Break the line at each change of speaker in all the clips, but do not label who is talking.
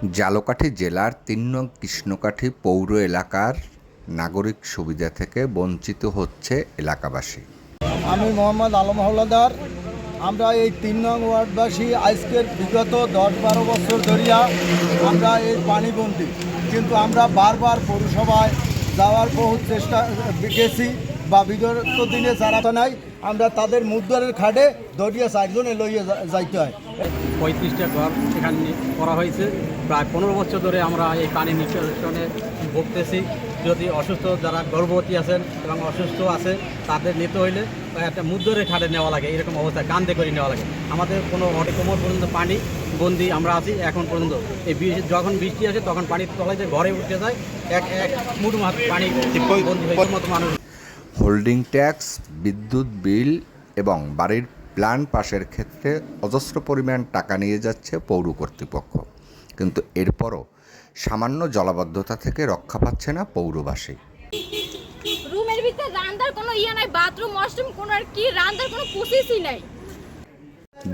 জালকাঠি জেলার তিন নং কৃষ্ণকাঠি পৌর এলাকার নাগরিক সুবিধা থেকে বঞ্চিত হচ্ছে এলাকাবাসী।
আমি মোহাম্মদ আলম হাওলাদার আমরা এই তিন নং ওয়ার্ডবাসী আজকের বিগত দশ বারো বছর ধরিয়া আমরা এই পানিবন্দি। কিন্তু আমরা বারবার পৌরসভায় যাওয়ার বহু চেষ্টা গেছি বা বিগত দিনে যারা নাই, আমরা তাদের মুদ্রারের খাটে দরিয়া চারজনে লইয়া যাইতে হয়।
পঁয়ত্রিশটা ঘর এখানে করা হয়েছে। প্রায় পনেরো বছর ধরে আমরা এই পানি নিষ্কাশনে ভুগতেছি। যদি অসুস্থ যারা গর্ভবতী আছেন এবং অসুস্থ আছে, তাদের নিতে হইলে একটা মুদ্রের খাটে নেওয়া লাগে, এরকম অবস্থা, কান্দে করে নেওয়া লাগে। আমাদের কোনো কোমর পর্যন্ত পানি বন্দি আমরা আছি এখন পর্যন্ত। এই যখন বৃষ্টি আসে, তখন পানি তলায় যে ঘরে উঠে যায়, এক এক মুঠ পানি বন্দি হয়ে মতো মানুষ
হোল্ডিং ট্যাক্স, বিদ্যুৎ বিল এবং বাড়ির প্ল্যান পাশের ক্ষেত্রে অজস্র পরিমাণ টাকা নিয়ে যাচ্ছে পৌর কর্তৃপক্ষ। কিন্তু এরপরও সামান্য জলাবদ্ধতা থেকে রক্ষা পাচ্ছে না পৌরবাসী।
রুমের ভিতরে রান্দার কোনো ইয়ে নাই বাথরুম ওয়াশরুম কোনো আর কি রান্দার কোনো প্রসেসই নাই।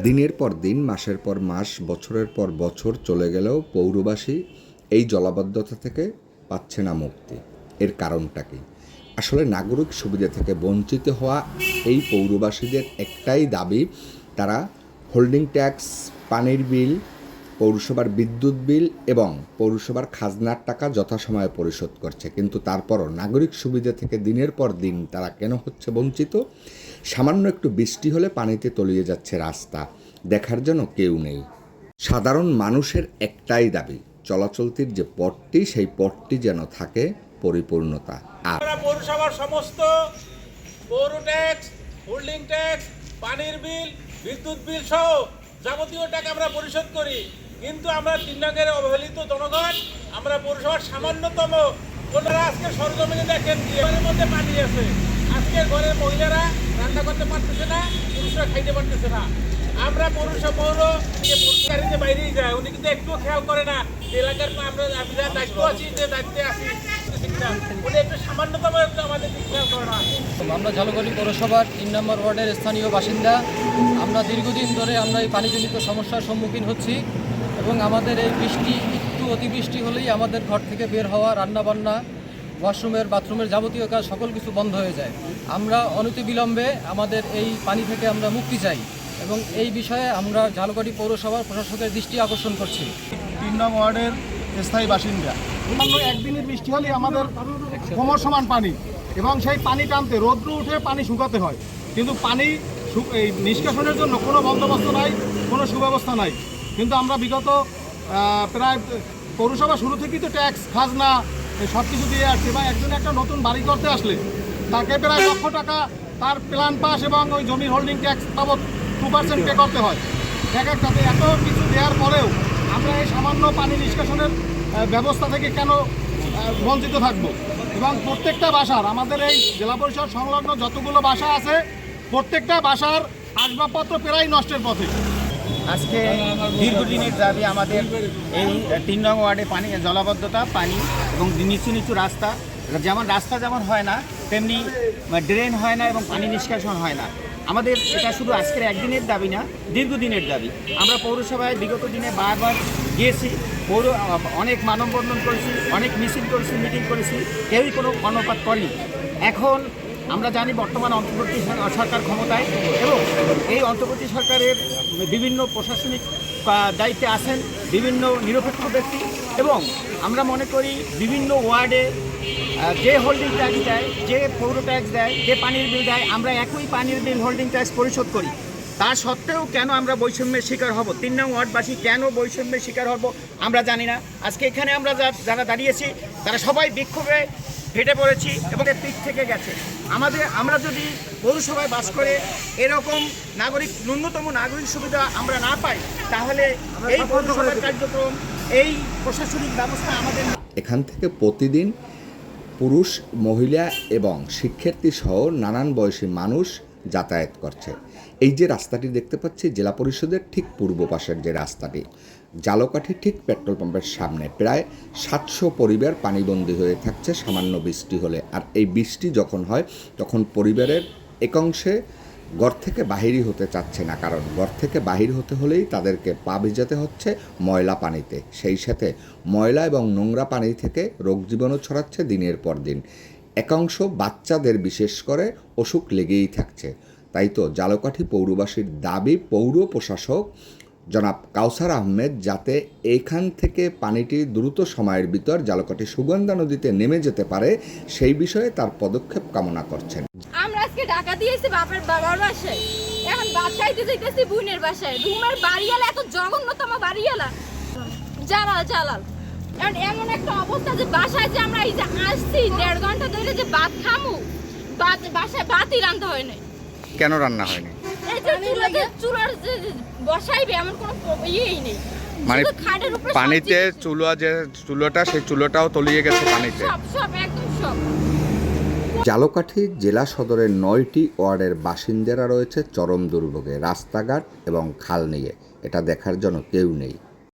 দিনের পর দিন মাসের পর মাস বছরের পর বছর চলে গেলেও পৌরবাসী এই জলাবদ্ধতা থেকে পাচ্ছে না মুক্তি। এর কারণটা কি? আসলে নাগরিক সুবিধা থেকে বঞ্চিত হওয়া এই পৌরবাসীদের একটাই দাবি, তারা হোল্ডিং ট্যাক্স পানির বিল, পৌরসভার বিদ্যুৎ বিল এবং পৌরসভার খাজনার টাকা যথাসময়ে পরিশোধ করছে। কিন্তু তারপরও নাগরিক সুবিধা থেকে দিনের পর দিন তারা কেন হচ্ছে বঞ্চিত? সামান্য একটু বৃষ্টি হলে পানিতে তলিয়ে যাচ্ছে রাস্তা। দেখার জন্য কেউ নেই। সাধারণ মানুষের একটাই দাবি, চলাচলতির যে পথটি, সেই পথটি যেন থাকে পরিপূর্ণতা।
আমরা পৌরসভার সমস্ত পৌর ট্যাক্স, হোল্ডিং ট্যাক্স, পানির বিল, বিদ্যুৎ বিল সহ যাবতীয় টাকা আমরা পরিশোধ করি। কিন্তু আমরা তিন নগরের অবহেলিত জনগণ, আমরা পৌরসভার সামান্যতম ওনারা আজকে সরজমিনে দেখেন ঘরের মধ্যে পানি আছে। আজকে ঘরের মহিলারা রান্না করতে পারতেছে না, পুরুষরা খাইতে পারতেছে না। আমরা পৌরসভা পৌর বাইরেই যায় উনি কিন্তু একটুও খেয়াল করে না। এলাকার আমরা আমি যারা দায়িত্ব আছি, যে দায়িত্বে আছি।
আমরা ঝালকাঠি পৌরসভার তিন নম্বর ওয়ার্ডের স্থানীয় বাসিন্দা। আমরা দীর্ঘদিন ধরে আমরা এই পানিজনিত সমস্যার সম্মুখীন হচ্ছি এবং আমাদের এই বৃষ্টি, একটু অতিবৃষ্টি হলেই আমাদের ঘর থেকে বের হওয়া, রান্নাবান্না, ওয়াশরুমের, বাথরুমের যাবতীয় কাজ, সকল কিছু বন্ধ হয়ে যায়। আমরা অনতিবিলম্বে আমাদের এই পানি থেকে আমরা মুক্তি চাই এবং এই বিষয়ে আমরা ঝালকাঠি পৌরসভার প্রশাসকের দৃষ্টি আকর্ষণ করছি।
তিন নং ওয়ার্ডের স্থায়ী বাসিন্দা। অন্য একদিনের বৃষ্টি হলে আমাদের কোমর সমান পানি এবং সেই পানি টানতে রৌদ্র উঠে পানি শুকাতে হয়। কিন্তু পানি এই নিষ্কাশনের জন্য কোনো বন্দোবস্ত নাই, কোনো সুব্যবস্থা নাই। কিন্তু আমরা বিগত প্রায় পৌরসভা শুরু থেকেই তো ট্যাক্স, খাজনা সব কিছু দিয়ে আসছে এবং একজন একটা নতুন বাড়ি করতে আসলে তাকে প্রায় লক্ষ টাকা তার প্ল্যান পাস এবং ওই জমির হোল্ডিং ট্যাক্স বাবদ টু পার্সেন্ট পে করতে হয়। এক একটাতে এত কিছু দেওয়ার পরেও আমরা এই সামান্য পানি নিষ্কাশনের ব্যবস্থা থেকে কেন বঞ্চিত থাকব? এবং প্রত্যেকটা বাসার, আমাদের এই জেলা পরিষদ সংলগ্ন যতগুলো বাসা আছে, প্রত্যেকটা বাসার আসবাবপত্র প্রায় নষ্টের পথে।
আজকে দীর্ঘদিনের দাবি আমাদের এই তিন নং ওয়ার্ডে পানি, জলাবদ্ধতা, পানি এবং নিচু নিচু রাস্তা। যেমন রাস্তা যেমন হয় না, তেমনি ড্রেন হয় না এবং পানি নিষ্কাশন হয় না। আমাদের এটা শুধু আজকের একদিনের দাবি না, দীর্ঘদিনের দাবি। আমরা পৌরসভায় বিগত দিনে বারবার গিয়েছি, পৌর, অনেক মানববন্ধন করেছি, অনেক মিছিল করেছি, মিটিং করেছি, কেউই কোনো কর্ণপাত করেনি। এখন আমরা জানি বর্তমান অন্তর্বর্তী সরকার ক্ষমতায় এবং এই অন্তর্বর্তী সরকারের বিভিন্ন প্রশাসনিক দায়িত্বে আছেন বিভিন্ন নিরপেক্ষ ব্যক্তি এবং আমরা মনে করি বিভিন্ন ওয়ার্ডে যে হোল্ডিং ট্যাক্স দেয় যে পৌর ট্যাক্স দেয় যে পানির বিল দেয় আমরা একই পানির বিল হোল্ডিং ট্যাক্স পরিশোধ করি। তা সত্ত্বেও কেন আমরা বৈষম্যের শিকার হব? তিন নং ওয়ার্ডবাসী কেন বৈষম্যের শিকার হব? আমরা জানি না। আজকে এখানে আমরা যা- যারা দাঁড়িয়েছি তারা সবাই বিক্ষোভে ফেটে পড়েছি এবং এর পিঠ থেকে গেছে। আমাদের আমরা যদি পৌরসভায় বাস করে এরকম নাগরিক ন্যূনতম নাগরিক সুবিধা আমরা না পাই তাহলে এই পৌরসভার কার্যক্রম এই প্রশাসনিক ব্যবস্থা আমাদের
এখান থেকে প্রতিদিন পুরুষ, মহিলা এবং শিক্ষার্থী সহ নানান বয়সী মানুষ যাতায়াত করছে। এই যে রাস্তাটি দেখতে পাচ্ছি, জেলা পরিষদের ঠিক পূর্ব পাশের যে রাস্তাটি, জালকাঠি ঠিক পেট্রোল পাম্পের সামনে। প্রায় সাতশো পরিবার পানিবন্দী হয়ে থাকছে, সামান্য বৃষ্টি হলে। আর এই বৃষ্টি যখন হয়, তখন পরিবারের একাংশে ঘর থেকে বাহিরই হতে চাচ্ছে না, কারণ ঘর থেকে বাহির হতে হলেই তাদেরকে পা ভিজাতে হচ্ছে ময়লা পানিতে। সেই সাথে ময়লা এবং নোংরা পানি থেকে রোগ জীবাণু ছড়াচ্ছে দিনের পর দিন। একাংশ বাচ্চাদের বিশেষ করে অসুখ লেগেই থাকছে। তাই তো জালকাঠি পৌরবাসীর দাবি পৌর প্রশাসক জনাব কাউসার আহমেদ, যাতে এইখান থেকে পানিটি দ্রুত সময়ের ভিতর জালকাঠি সুগন্ধা নদীতে নেমে যেতে পারে, সেই বিষয়ে তার পদক্ষেপ কামনা করছেন।
টাকা দিয়েছি বাপের বাবার বাসায়। এখন ভাত খাইতে যাইতেছি বোনের বাসায়। রুমের বাড়িওয়ালা এত জঘন্যতম বাড়িওয়ালা। জালাল জালাল। এখন এমন একটা অবস্থা যে বাসায় যে আমরা এই যে আসছি দেড় ঘণ্টা ধরে যে ভাত খামু ভাত বাসায় ভাতই রান্না হয় নাই।
কেন রান্না হয়নি?
এই যে চুলাতে চুলার যে বসাইবে এমন কোনো ইয়েই নেই।
মানে
খাটের উপরে সব
পানিতে চুলা যে চুলোটা সেই চুলোটাও তলিয়ে গেছে পানিতে?
সব সব একদম সব।
জালকাঠি জেলা সদরের নয়টি ওয়ার্ডের বাসিন্দারা রয়েছে চরম দুর্ভোগে, রাস্তাঘাট এবং খাল নিয়ে। এটা দেখার জন্য কেউ নেই।